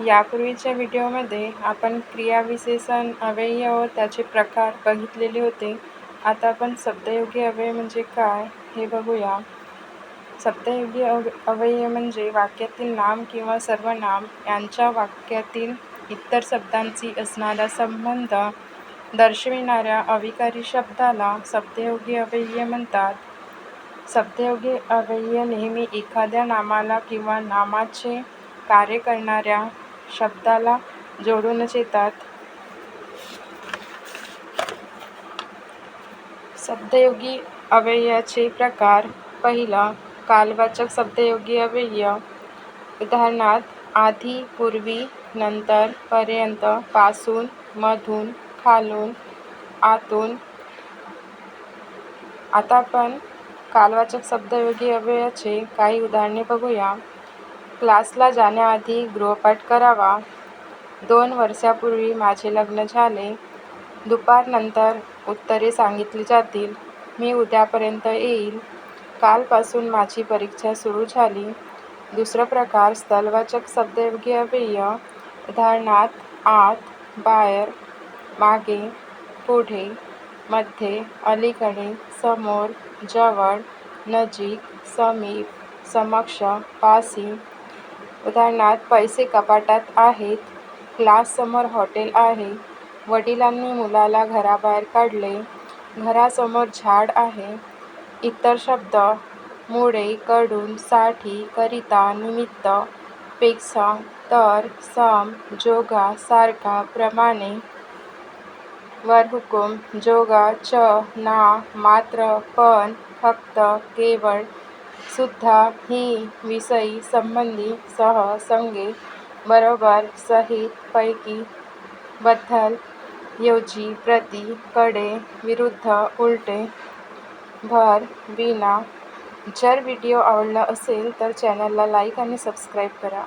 यापूर्वीच्या व्हिडिओमध्ये आपण क्रियाविशेषण अव्यय व त्याचे प्रकार बघितलेले होते. आता आपण शब्दयोगी अव्यय म्हणजे काय हे बघूया. शब्दयोगी अव अव्यय म्हणजे वाक्यातील नाम किंवा सर्वनाम यांच्या वाक्यातील इतर शब्दांशी असणारा संबंध दर्शविणाऱ्या अविकारी शब्दाला शब्दयोगी अव्यय म्हणतात. शब्दयोगी अव्यय नेहमी एखाद्या नामाला किंवा नामाचे कार्य करणाऱ्या शब्दाला जोडूनच येतात. शब्दयोगी अव्ययाचे प्रकार. पहिला कालवाचक शब्दयोगी अव्यय. उदाहरणार्थ आधी पूर्वी नंतर पर्यंत पासून मधून खालून आतून. आता आपण कालवाचक शब्दयोगी अव्ययाचे काही उदाहरणे बघूया. क्लासला जाण्याआधी गृहपाठ करावा. दोन वर्षापूर्वी माझे लग्न झाले. दुपारनंतर उत्तरे सांगितली जातील. मी उद्यापर्यंत येईल. कालपासून माझी परीक्षा सुरू झाली. दुसरा प्रकार स्थलवाचक शब्दयोगी अव्यय उदाहरणार्थ आत बाहेर मागे पुढे मध्ये अलीकडे समोर जवळ नजीक समीप समक्ष पासी उदाहरणार्थ पैसे कपाटात आहेत क्लाससमोर हॉटेल आहे वडिलांनी मुलाला घराबाहेर काढले घरासमोर झाड आहे इतर शब्द मुळे कडून साठी करिता निमित्त पेक्षा तर सम जोगा सारखा प्रमाणे. वरहुकूम जोगा च ना मात्र पण फक्त केवळ सुद्धा ही विषयी संबंधी सह संगे बरोबर सहित पैकी बद्दल ऐवजी प्रति कडे विरुद्ध उलटे भर विना जर व्हिडिओ आवडला असेल तर चॅनलला लाईक आणि सबस्क्राईब करा.